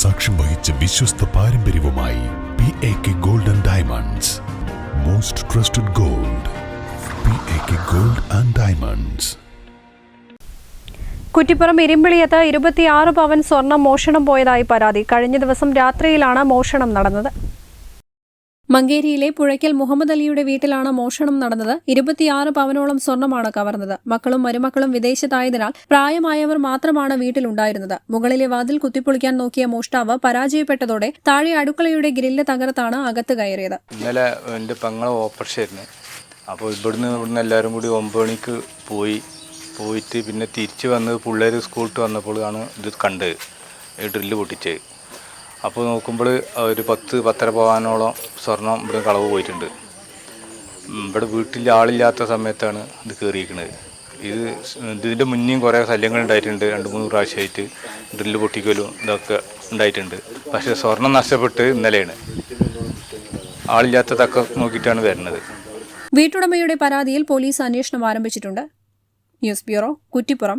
സാക്ഷ്യം വഹിച്ച വിശ്വസ്ത പാരമ്പര്യവുമായി P A K gold and diamonds most trusted gold P A K gold and diamonds Kuttippuram ഇരുമ്പിളിയത്ത് ഇരുപത്തിയാറ് പവൻ സ്വർണം മോഷണം പോയതായി പരാതി. കഴിഞ്ഞ ദിവസം രാത്രിയിലാണ് മോഷണം നടന്നത്. മങ്കേരിയിലെ പുഴയ്ക്കൽ മുഹമ്മദ് അലിയുടെ വീട്ടിലാണ് മോഷണം നടന്നത്. ഇരുപത്തിയാറ് പവനോളം സ്വർണമാണ് കവർന്നത്. മക്കളും മരുമക്കളും വിദേശത്തായതിനാൽ പ്രായമായവർ മാത്രമാണ് വീട്ടിലുണ്ടായിരുന്നത്. മുകളിലെ വാതിൽ കുത്തിപ്പൊളിക്കാൻ നോക്കിയ മോഷ്ടാവ് പരാജയപ്പെട്ടതോടെ താഴെ അടുക്കളയുടെ ഗ്രില്ല് തകർത്താണ് അകത്ത് കയറിയത്. ഇന്നലെ എന്റെ പെങ്ങളെ ഓപ്പർഷൻ ആയിരുന്നു. അപ്പോൾ ഇവിടുന്ന് ഇവിടുന്ന് എല്ലാവരും കൂടി ഒമ്പത് മണിക്ക് പോയി. പോയിട്ട് പിന്നെ തിരിച്ച് വന്ന് പിള്ളേർ സ്കൂളിട്ട് വന്നപ്പോഴാണ് ഇത് കണ്ടത്. ഡ്രില്ല് പൊട്ടിച്ചത്. അപ്പോൾ നോക്കുമ്പോൾ ഒരു പത്ത് പത്തര പോകാനോളം സ്വർണം ഇവിടെ കളവ് പോയിട്ടുണ്ട്. ഇവിടെ വീട്ടിൽ ആളില്ലാത്ത സമയത്താണ് ഇത് കയറിയിരിക്കുന്നത് ഇത് ഇതിന്റെ മുന്നേയും കുറേ ശല്യങ്ങൾ ഉണ്ടായിട്ടുണ്ട് രണ്ട് മൂന്ന് പ്രാവശ്യമായിട്ട് ഡ്രില്ല് പൊട്ടിക്കലും ഇതൊക്കെ ഉണ്ടായിട്ടുണ്ട്. പക്ഷേ സ്വർണം നഷ്ടപ്പെട്ട് ഇന്നലെയാണ്. ആളില്ലാത്ത തക്ക നോക്കിയിട്ടാണ് വരുന്നത് വീട്ടുടമയുടെ പരാതിയിൽ പോലീസ് അന്വേഷണം ആരംഭിച്ചിട്ടുണ്ട്. News bureau Kuttippuram.